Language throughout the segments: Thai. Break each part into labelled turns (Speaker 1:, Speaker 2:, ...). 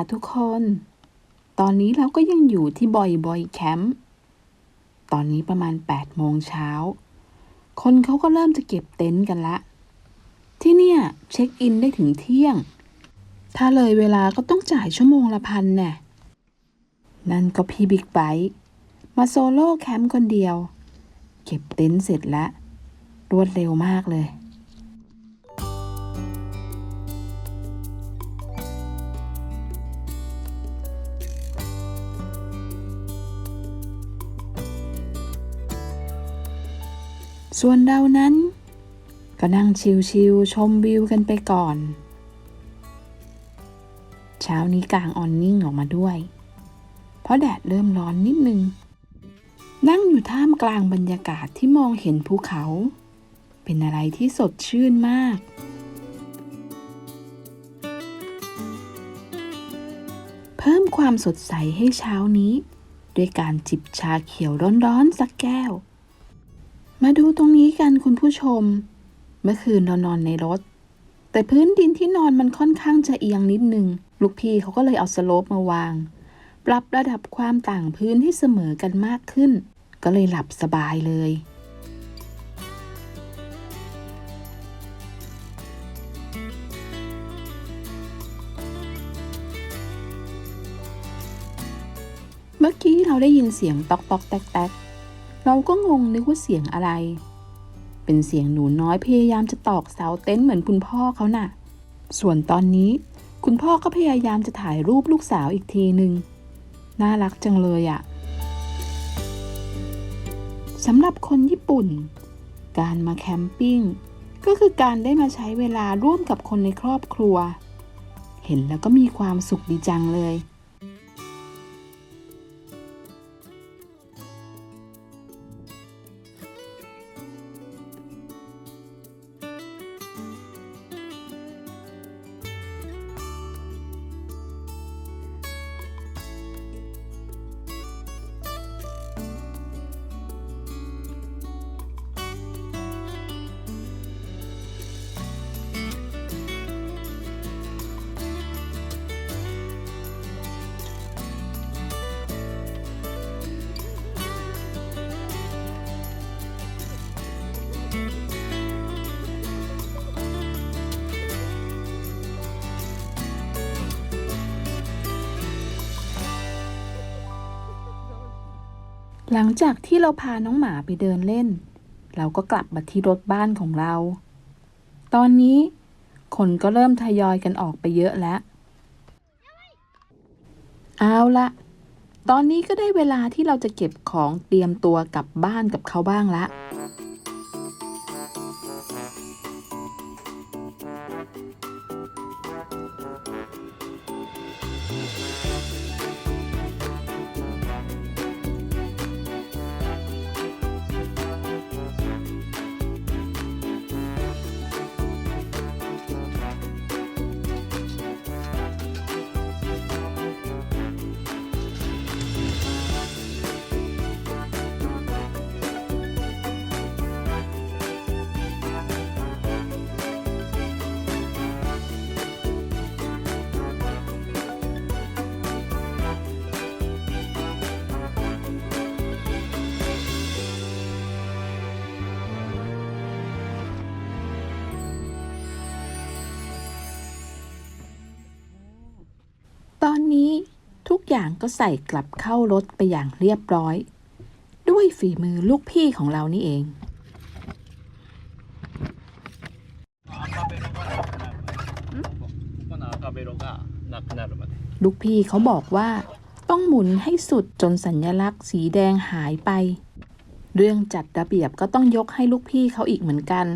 Speaker 1: ค่ะทุกคน ตอนนี้เราก็ยังอยู่ที่บอยบอยแคมป์ตอนนี้ประมาณ8โมงเช้า คนเขาก็เริ่มจะเก็บเต็นท์กันละ ที่เนี่ยเช็คอินได้ถึงเที่ยง ถ้าเลยเวลาก็ต้องจ่ายชั่วโมงละพันแน่นั่นก็พี่บิ๊กไบค์มาโซโล่แคมป์คนเดียว เก็บเต็นท์เสร็จแล้วรวดเร็วมากเลย ส่วนเรานั้น ก็นั่งชิวๆชมวิวกันไปก่อน เช้านี้กลางออนนิ่งออกมาด้วย เพราะแดดเริ่มร้อนนิดนึง นั่งอยู่ท่ามกลางบรรยากาศที่มองเห็นภูเขา เป็นอะไรที่สดชื่นมากเพิ่มความสดใสให้เช้านี้ ด้วยการจิบชาเขียวร้อนๆสักแก้ว มาดูตรงนี้กันคุณผู้ชม เมื่อคืนเรานอนในรถ แต่พื้นดินที่นอนมันค่อนข้างจะเอียงนิดนึง ลูกพี่เขาก็เลยเอาสโลปมาวาง ปรับระดับความต่างพื้นให้เสมอกันมากขึ้น ก็เลยหลับสบายเลยเมื่อกี้เราได้ยินเสียงตอกตอกแตกแตก เราก็งงนึกว่าเสียงอะไร เป็นเสียงหนูน้อยพยายามจะตอกเสาเต็นท์เหมือนคุณพ่อเขาน่ะ ส่วนตอนนี้คุณพ่อก็พยายามจะถ่ายรูปลูกสาวอีกทีหนึ่งน่ารักจังเลยอะ่ะสำหรับคนญี่ปุ่น การมาแคมปิ้งก็คือการได้มาใช้เวลาร่วมกับคนในครอบครัว เห็นแล้วก็มีความสุขดีจังเลย หลังจากที่เราพาน้องหมาไปเดินเล่น เราก็กลับมาที่รถบ้านของเรา ตอนนี้ คนก็เริ่มทยอยกันออกไปเยอะแล้ว เอาละตอนนี้ก็ได้เวลาที่เราจะเก็บของเตรียมตัวกลับบ้านกับเขาบ้างละ นี้ทุกอย่างก็ใส่กลับเข้ารถไปอย่างเรียบร้อย ด้วยฝีมือลูกพี่ของเรานี่เอง ลูกพี่เขาบอกว่า ต้องหมุนให้สุดจนสัญลักษณ์สีแดงหายไป เรื่องจัดระเบียบก็ต้องยกให้ลูกพี่เขาอีกเหมือนกัน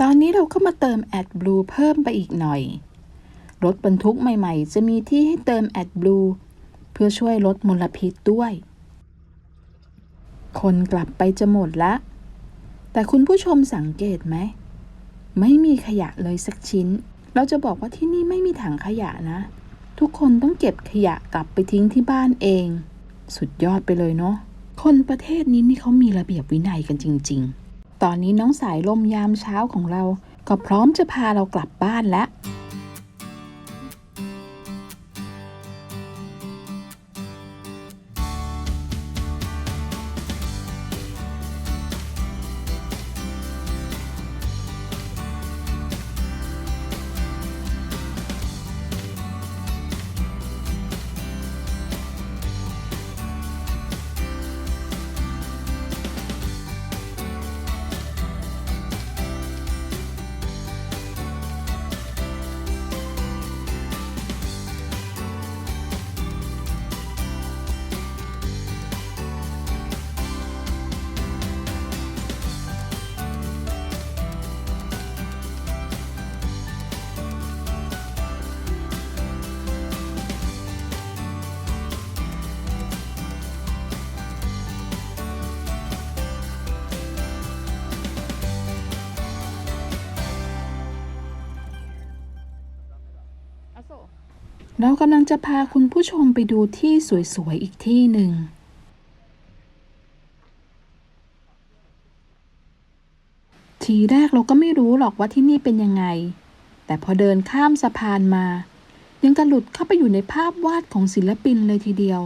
Speaker 1: ตอนนี้เราก็มาเติมแอดบลูเพิ่มไปอีกหน่อย รถบรรทุกใหม่ๆ จะมีที่ให้เติมแอดบลูเพื่อช่วยลดมลพิษด้วย คนกลับไปจะหมดละ แต่คุณผู้ชมสังเกตไหม ไม่มีขยะเลยสักชิ้น เราจะบอกว่าที่นี่ไม่มีถังขยะนะ ทุกคนต้องเก็บขยะกลับไปทิ้งที่บ้านเอง สุดยอดไปเลยเนาะ คนประเทศนี้นี่เขามีระเบียบวินัยกันจริง ๆ ตอนนี้น้องสายลมยามเช้าของเรา ก็พร้อมจะพาเรากลับบ้านแล้ว เรากำลังจะพาคุณผู้ชมไปดูที่สวย ๆ อีกที่หนึ่ง ทีแรกเราก็ไม่รู้หรอกว่าที่นี่เป็นยังไง แต่พอเดินข้ามสะพานมา ยังกระหลุดเข้าไปอยู่ในภาพวาดของศิลปินเลยทีเดียว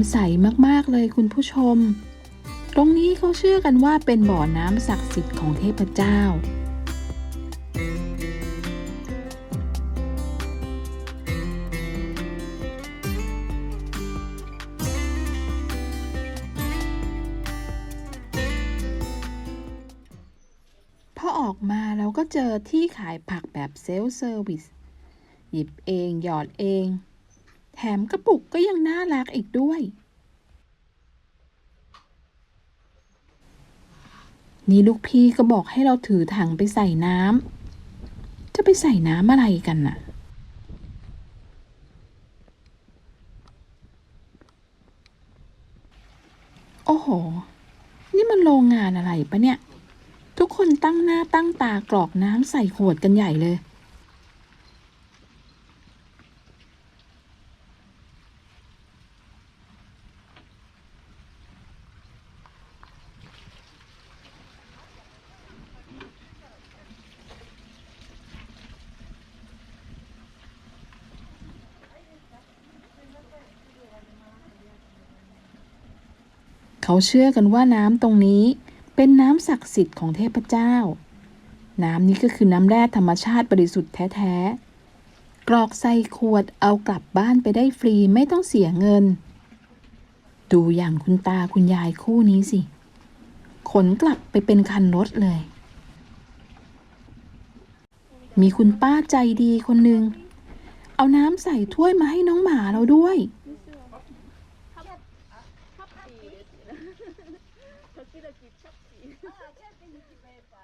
Speaker 1: ำใสมากๆเลยคุณผู้ชม ตรงนี้เขาเชื่อกันว่าเป็นบ่อน้ำศักดิ์สิทธิ์ของเทพเจ้าพอออกมาเราก็เจอที่ขายผักแบบเซลฟ์เซอร์วิส หยิบเอง หยอดเอง แถมกระปุกก็ยังน่ารักอีกด้วย นี่ลูกพี่ก็บอกให้เราถือถังไปใส่น้ำ จะไปใส่น้ำอะไรกันน่ะโอ้โห นี่มันโรงงานอะไรปะเนี่ย ทุกคนตั้งหน้าตั้งตากรอกน้ำใส่ขวดกันใหญ่เลย เขาเชื่อกันว่าน้ำตรงนี้เป็นน้ำศักดิ์สิทธิ์ของเทพเจ้า น้ำนี้ก็คือน้ำแร่ธรรมชาติบริสุทธิ์แท้ๆ กรอกใส่ขวดเอากลับบ้านไปได้ฟรีไม่ต้องเสียเงิน ดูอย่างคุณตาคุณยายคู่นี้สิ ขนกลับไปเป็นคันรถเลย มีคุณป้าใจดีคนหนึ่งเอาน้ำใส่ถ้วยมาให้น้องหมาเราด้วย บาง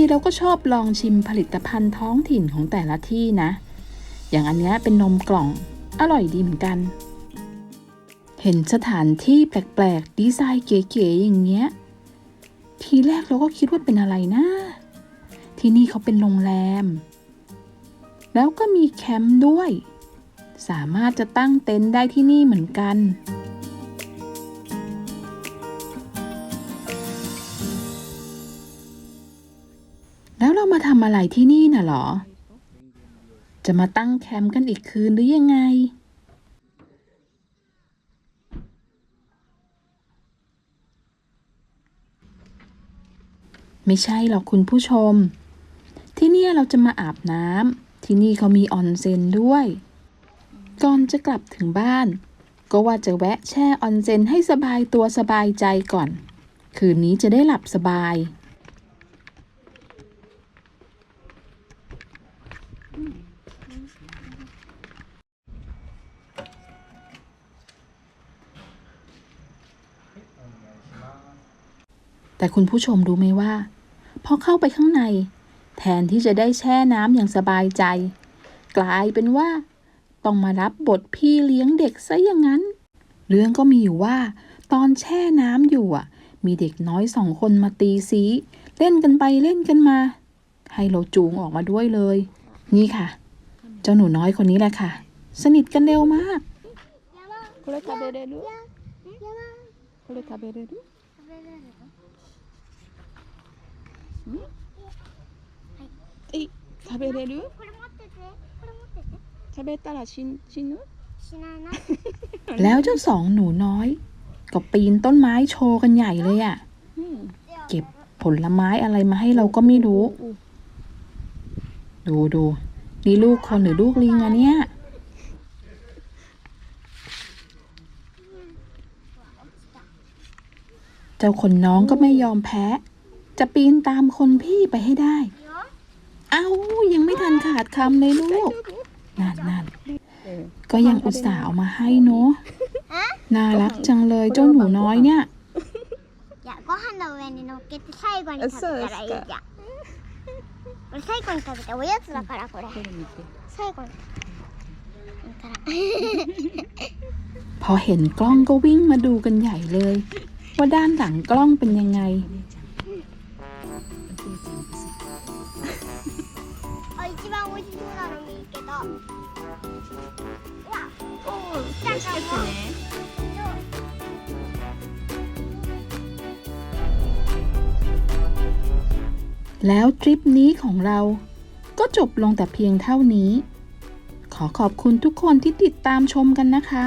Speaker 1: ทีเราก็ชอบลองชิมผลิตภัณฑ์ท้องถิ่นของแต่ละที่นะ อย่างอันเนี้ยเป็นนมกล่อง อร่อยดีเหมือนกัน เห็นสถานที่แปลกๆ ดีไซน์เก๋ๆอย่างเงี้ย ทีแรกเราก็คิดว่าเป็นอะไรนะ ที่นี่เขาเป็นโรงแรม แล้วก็มีแคมป์ด้วย สามารถจะตั้งเต็นท์ได้ที่นี่เหมือนกัน เรามาทำอะไรที่นี่น่ะหรอ จะมาตั้งแคมป์กันอีกคืนหรือยังไง ไม่ใช่หรอกคุณผู้ชม ที่นี่เราจะมาอาบน้ำที่นี่เขามีออนเซ็นด้วย ก่อนจะกลับถึงบ้าน ก็ว่าจะแวะแช่ออนเซ็นให้สบายตัวสบายใจก่อน คืนนี้จะได้หลับสบาย คุณผู้ชมรู้ไหมว่า พอเข้าไปข้างใน แทนที่จะได้แช่น้ำอย่างสบายใจ กลายเป็นว่า ต้องมารับบทพี่เลี้ยงเด็กซะอย่างนั้น เรื่องก็มีอยู่ว่า ตอนแช่น้ำอยู่อ่ะ มีเด็กน้อยสองคนมาตีซีเล่นกันไปเล่นกันมา ให้เราจูงออกมาด้วยเลย นี่ค่ะ เจ้าหนูน้อยคนนี้แหละค่ะ สนิทกันเร็วมาก
Speaker 2: これ食べれる
Speaker 3: やば
Speaker 2: これ食べれる
Speaker 3: 食べれるの
Speaker 2: えい食べれる
Speaker 3: これ持っててこれ持ってて
Speaker 2: 食べたら死ん死ぬ
Speaker 3: 死なない
Speaker 1: แล้วเจ้าสองหนูน้อย ก็ปีนต้นไม้โชว์กันใหญ่เลยอ่ะ
Speaker 2: うん
Speaker 1: เก็บผลไม้อะไรมาให้เราก็ไม่รู้ ดูดูนี่ลูกคนหรือลูกลิงอะเนี่ย เจ้าคนน้องก็ไม่ยอมแพ้ จะปีนตามคนพี่ไปให้ได้ เอ้า ยังไม่ทันขาดคำเลยลูก นั่นนั่นก็ยังอุตส่าห์เอามาให้เนอะน่ารักจังเลยเจ้าหนูน้อยเนี่ย
Speaker 3: いやご飯の上に乗っけて最後に食べたらいいじゃんこれ最後に食べておやつだからこれ
Speaker 2: これ見て
Speaker 3: 最後にいいから
Speaker 1: พอเห็นกล้องก็วิ่งมาดูกันใหญ่เลย ว่าด้านหลังกล้องเป็นยังไง
Speaker 2: 맛있 겠.
Speaker 1: แล้วทริปนี้ของเราก็จบลงแต่เพียงเท่านี้ ขอขอบคุณทุกคนที่ติดตามชมกันนะคะ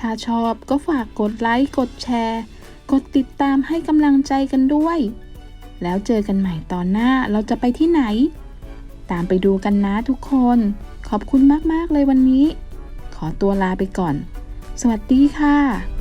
Speaker 1: ถ้าชอบก็ฝากกดไลค์ กดแชร์ กดติดตามให้กำลังใจกันด้วย แล้วเจอกันใหม่ตอนหน้าเราจะไปที่ไหน ตามไปดูกันนะทุกคน ขอบคุณมาก ๆ เลยวันนี้ ขอตัวลาไปก่อน สวัสดีค่ะ